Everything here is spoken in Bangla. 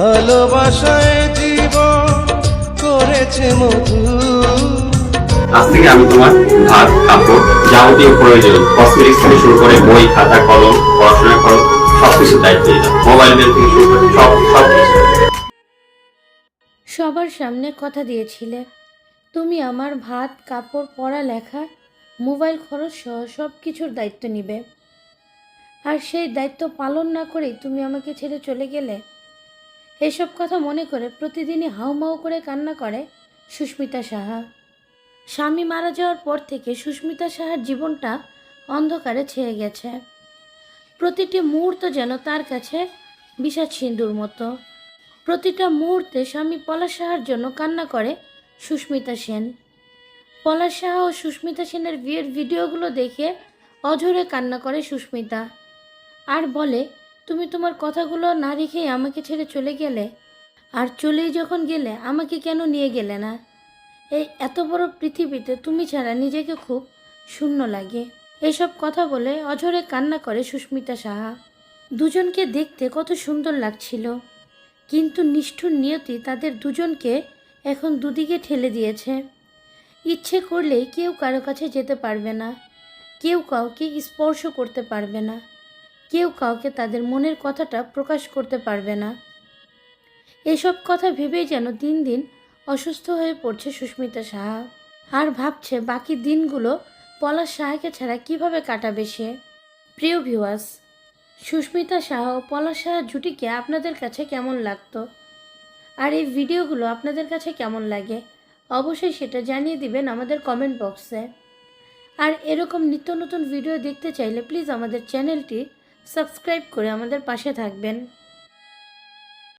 ভালোবাসায় জীবন করেছে মধু। আজ থেকে আমি তোমার ভাত কাপড় যাবতীয় প্রয়োজন কসমেটিক্স থেকে শুরু করে বই খাতা কলম পড়াশোনার খরচ সবকিছু দায়িত্ব মোবাইল বিল থেকে শুরু করে সব সব সবার সামনে কথা দিয়েছিলে। তুমি আমার ভাত কাপড় পড়ালেখা মোবাইল খরচ সহ সব কিছুর দায়িত্ব নিবে। আর সেই দায়িত্ব পালন না করেই তুমি আমাকে ছেড়ে চলে গেলে? এসব কথা মনে করে প্রতিদিনই হাউমাউ করে কান্না করে সুস্মিতা সাহা। স্বামী মারা যাওয়ার পর থেকে সুস্মিতা সাহার জীবনটা অন্ধকারে ছেয়ে গেছে। প্রতিটি মুহূর্ত যেন তার কাছে বিষাদ সিন্ধুর মতো। প্রতিটা মুহূর্তে স্বামী পলাশ সাহার জন্য কান্না করে সুস্মিতা সেন। পলাশ সাহা ও সুস্মিতা সেনের বিয়ের ভিডিওগুলো দেখে অঝরে কান্না করে সুস্মিতা। আর বলে তুমি তোমার কথাগুলো না রেখেই আমাকে ছেড়ে চলে গেলে? আর চলেই যখন গেলে, আমাকে কেন নিয়ে গেলে না? এই এত বড় পৃথিবীতে তুমি ছাড়া নিজেকে খুব শূন্য লাগে। এসব কথা বলে অঝরে কান্না করে সুস্মিতা সাহা। দুজনকে দেখতে কত সুন্দর লাগছিল। কিন্তু নিষ্ঠুর নিয়তি তাদের দুজনকে এখন দুদিকে ঠেলে দিয়েছে। ইচ্ছে করলেই কেউ কারও কাছে যেতে পারবে না। কেউ কাউকে স্পর্শ করতে পারবে না। কেউ কাউকে তাদের মনের কথাটা প্রকাশ করতে পারবে না। এসব কথা ভেবেই যেন দিন দিন অসুস্থ হয়ে পড়ছে সুস্মিতা সাহা। আর ভাবছে বাকি দিনগুলো পলাশ সাহাকে ছাড়া কীভাবে কাটাবে সে? প্রিয় ভিউয়ার্স সুস্মিতা শাহ ও পলাশ সাহার জুটিকে আপনাদের কাছে কেমন লাগতো? আর এই ভিডিওগুলো আপনাদের কাছে কেমন লাগে? অবশ্যই সেটা জানিয়ে দিবেন আমাদের কমেন্ট বক্সে আর এরকম নিত্য নতুন ভিডিও দেখতে চাইলে প্লিজ আমাদের চ্যানেলটি সাবস্ক্রাইব করে আমাদের পাশে থাকবেন।